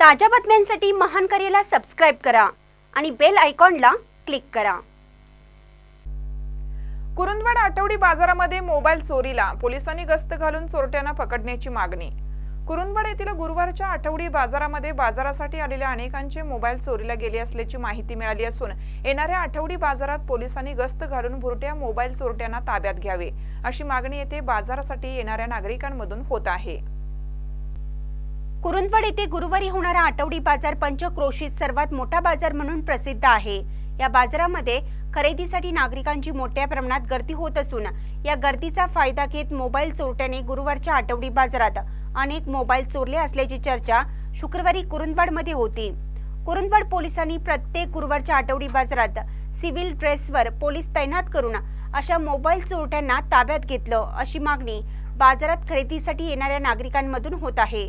ताज्या बातम्यांसाठी महान करेला सबस्क्राईब करा आणि बेल आयकॉनला क्लिक करा. कुरुंदवाड आठवडी बाजारामध्ये मोबाईल चोरीला पोलिसांनी गस्त घालून चोरट्यांना पकडण्याची मागणी. कुरुंदवाड येथील गुरुवारच्या आठवडी बाजारामध्ये बाजारासाठी आलेल्या अनेकांचे मोबाईल चोरीला गेले असल्याची माहिती मिळाली असून येणाऱ्या आठवडी बाजारात पोलिसांनी गस्त घालून भुरट्या मोबाईल चोरट्यांना ताब्यात घ्यावे अशी मागणी येथे बाजारासाठी येणाऱ्या नागरिकांमधून होत आहे. कुरुंदवड येथे गुरुवारी होणारा आठवडी बाजार पंचक्रोशीत सर्वात मोठा बाजार म्हणून प्रसिद्ध आहे. या बाजारामध्ये खरेदीसाठी नागरिकांची मोठ्या प्रमाणात गर्दी होत असून या गर्दीचा फायदा घेत मोबाईल चोरट्याने गुरुवारच्या आठवडी बाजारात अनेक मोबाईल चोरले असल्याची चर्चा शुक्रवारी कुरुंदवाडमध्ये होती. कुरुंदवाड पोलिसांनी प्रत्येक गुरुवारच्या आठवडी बाजारात सिव्हिल ड्रेसवर पोलीस तैनात करून अशा मोबाईल चोरट्यांना ताब्यात घेतलं अशी मागणी बाजारात खरेदीसाठी येणाऱ्या नागरिकांमधून होत आहे.